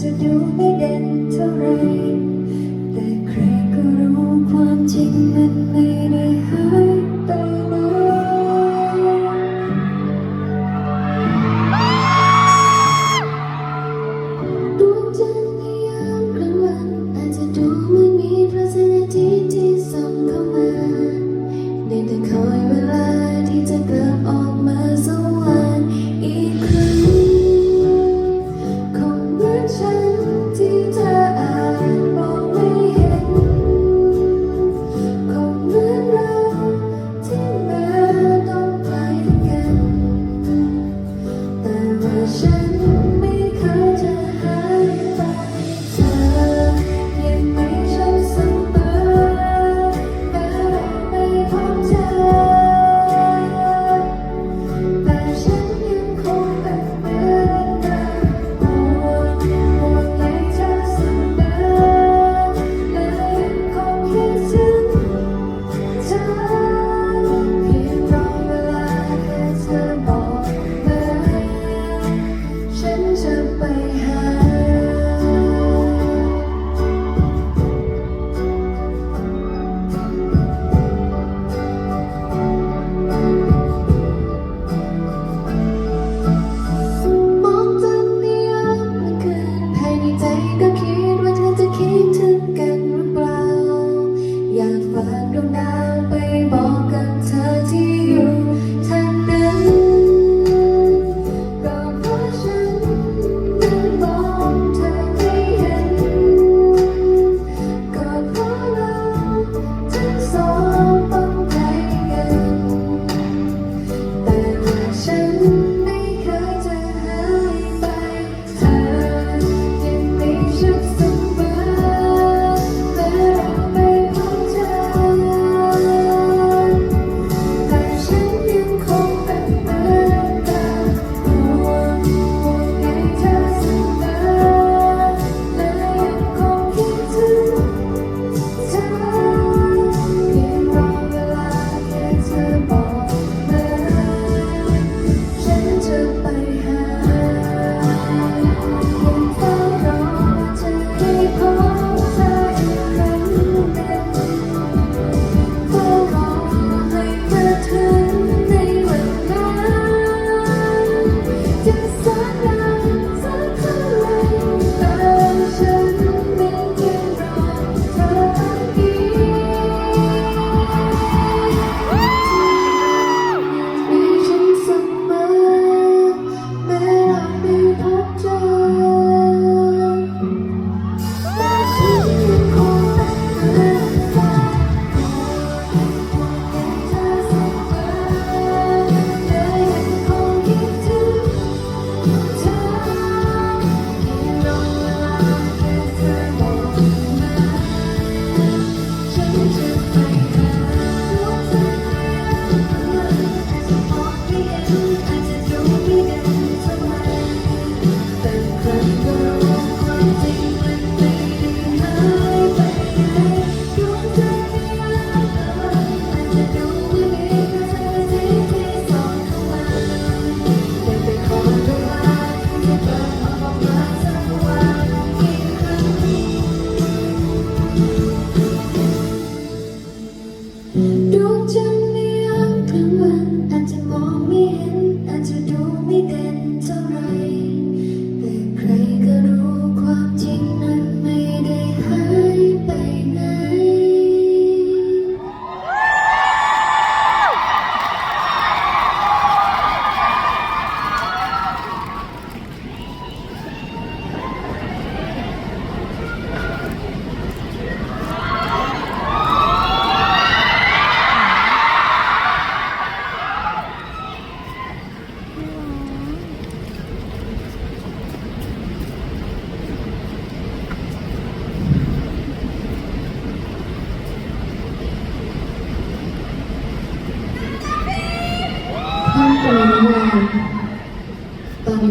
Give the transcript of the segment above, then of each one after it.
จะดูไม่เด่นเท่าไรแต่ใครก็รู้ความจริงมัน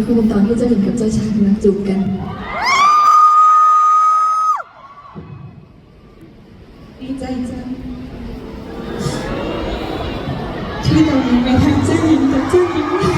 คือเป็นตอนที่เจ้าหญิงกับเจ้าชายกำลังจูบกัน ดีใจจังที่ตอนนี้ไปทางเจ้าหญิงกับเจ้าหญิง